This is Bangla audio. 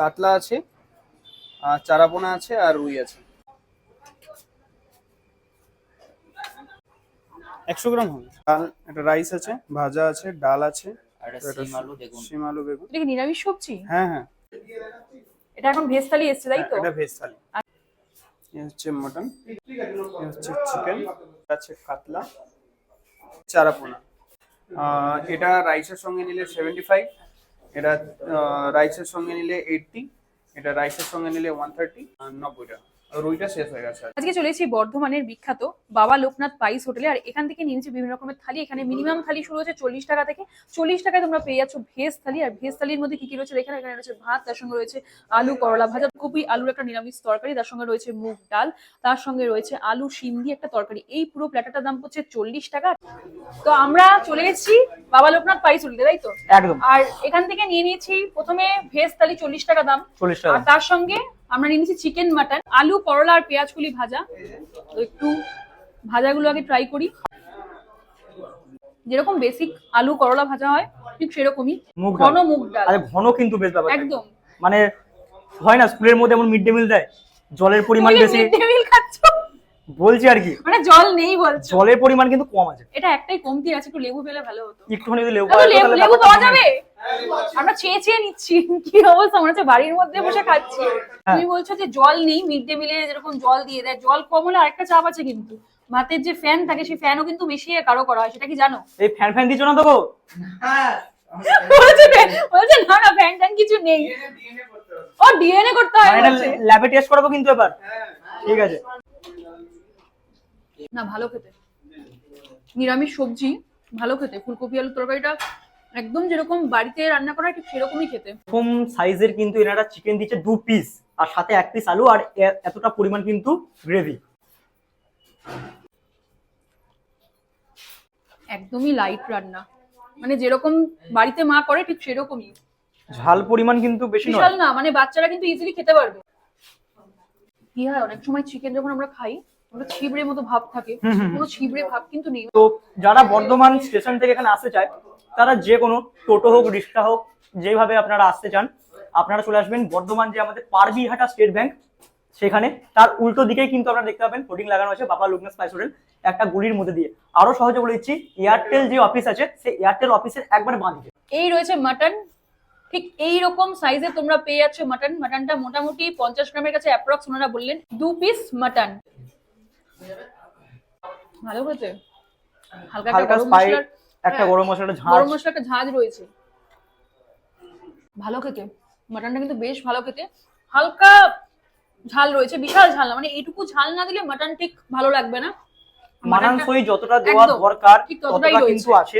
কাতলা আছে আর চারাপোনা আছে আর রুই আছে। একশো গ্রাম হবে। ডাল একটা রাইস আছে ভাজা আছে ডাল আছে সিম আলু বেগুন। এটা কি নিরামিষ সবজি? হ্যাঁ হ্যাঁ। এটা এখন ভেজ থালি এসছে তাই তো? এটা ভেজ থালি। এ হচ্ছে মটন এ হচ্ছে চিকেন আছে কাতলা চারাপোনা। আহ, এটা রাইসের সঙ্গে নিলে সেভেন্টি ফাইভ এটা রাইসের সঙ্গে নিলে এইটটি এটা রাইসের সঙ্গে নিলে ওয়ান থার্টি আর রুইটা শেষ হয়ে গেছে আজকে চলে এসেছি বর্ধমানের বিখ্যাত বাবা লোকনাথ পাইস হোটেলে আর এখান থেকে নিয়ে নিচ্ছি বিভিন্ন রকমের থালি। এখানে মিনিমাম থালি শুরু হচ্ছে চল্লিশ টাকা থেকে। চল্লিশ টাকায় তোমরা পেয়ে যাচ্ছ ভেজ থালি আর ভেজ থালির মধ্যে কি কি রয়েছে এখানে এখানে রয়েছে ভাত তার সঙ্গে রয়েছে আলু করলা ভাজা কপি আলুর একটা নিরামিষ তরকারি তার সঙ্গে রয়েছে মুগ ডাল তার সঙ্গে রয়েছে আলু শিম দিয়ে একটা তরকারি। এই পুরো প্ল্যাটারটার দাম হচ্ছে চল্লিশ টাকা। তো আমরা চলে এসেছি বাবা লোকনাথ পাইস হোটেলে তাই তো? একদম। আর এখান থেকে নিয়ে নিয়েছি প্রথমে ভেজ থালি চল্লিশ টাকা দাম। চল্লিশ আর টাকা তার সঙ্গে আমরা নিয়ে নিয়েছি চিকেন মাটন আলু করলা আর পেঁয়াজ কুলি ভাজা। তো একটু ভাজাগুলো আগে ট্রাই করি। যেরকম বেসিক আলু করলা ভাজা হয় ঠিক সেরকমই। মুগ ঘন মুগ ডাল। আরে ঘন কিন্তু বেশ ব্যাপার একদম। মানে হয় না স্কুলের মধ্যে এমন মিড ডে মিল দেয়? জলের পরিমাণ বেশি। মিড ডে মিল খাচ্ছ? বলছি আর কি। মানে জল নেই বলছো। জলের পরিমাণ কিন্তু কম আছে। এটা একটাই কমতি আছে একটু লেবু পেলে ভালো হতো। একটুখানি যদি লেবু লেবু পাওয়া যাবে? আমরা চেয়ে চেয়ে নিচ্ছি কি অবস্থা? মনে হচ্ছে বাড়ির মধ্যে বসে খাচ্ছি। হ্যাঁ। তুমি বলছো যে জল নেই মিড ডে মিলে যেরকম জল দিয়ে দেয়। জল কম হলে আরেকটা চাপ আছে কিন্তু। ভাতের যে ফ্যান থাকে সেই ফ্যানও কিন্তু মিশিয়ে কারও করা হয় সেটা কি জানো? এই ফ্যান ফ্যান দিচ্ছ না তো গো? বলছে ফ্যান- বলছে না না ফ্যান ট্যান কিছু নেই। ও ডিএনএ করতে হয় মানে ল্যাবে টেস্ট করাবো কিন্তু এবার। ঠিক আছে। না ভালো খেতে। নিরামিষ সবজি ভালো খেতে। ফুলকপি আলু তরকারিটা একদম যেরকম বাড়িতে রান্না করা ঠিক সেরকমই খেতে। প্রথম সাইজের কিন্তু এনারা চিকেন দিচ্ছে দু পিস আর সাথে এক পিস আলু আর এতটা পরিমাণ কিন্তু গ্রেভি একদমই লাইট রান্না। মানে যেরকম বাড়িতে মা করে ঠিক সেরকমই। ঝাল পরিমাণ কিন্তু বেশি বিশাল না মানে বাচ্চারা কিন্তু ইজিলি খেতে পারবে। কি হয় অনেক সময় চিকেন যখন আমরা খাই ওটা ছিবড়ে মতো ভাব থাকে। কোনো ছিবড়ে ভাব কিন্তু নেই। তো যারা বর্ধমান স্টেশন থেকে এখানে আসতে চায় তারা যে কোনো টোটো হোক রিক্সা হোক যেভাবে আপনারা আসতে চান আপনারা চলে আসবেন বর্ধমান যে আমাদের পারবিহাটা স্টেট ব্যাংক সেখানে। তার উল্টো দিকেই কিন্তু আপনারা দেখতে পাবেন হোর্ডিং লাগানো আছে বাবা লুকনাস স্পাইস হোটেল একটা গুলির মধ্যে দিয়ে। আরও সহজে বলে দিচ্ছি এয়ারটেল যে অফিস আছে সেই এয়ারটেল অফিসের একবার বাঁ দিকে। এই রয়েছে মাটন ঠিক এই রকম সাইজে তোমরা পেয়ে যাচ্ছ মাটন। মাটনটা মোটামুটি পঞ্চাশ গ্রামের কাছে অ্যাপ্রক্স ওনারা বললেন দু পিস মাটন। ভালো হয়েছে? হালকা একটা গরম মশলার একটা হ্যাঁ, গরম মশলাটা ঝাঁজ। গরম মশলা একটা ঝাঁজ রয়েছে। ভালো খেতে। মাটনটা কিন্তু বেশ ভালো খেতে। হালকা ঝাল রয়েছে বিশাল ঝাল না। মানে এইটুকু ঝাল না দিলে মাটন ঠিক ভালো লাগবে না। মাটন মানানসই যতটা দেওয়া দরকার ততটা কিন্তু আছে।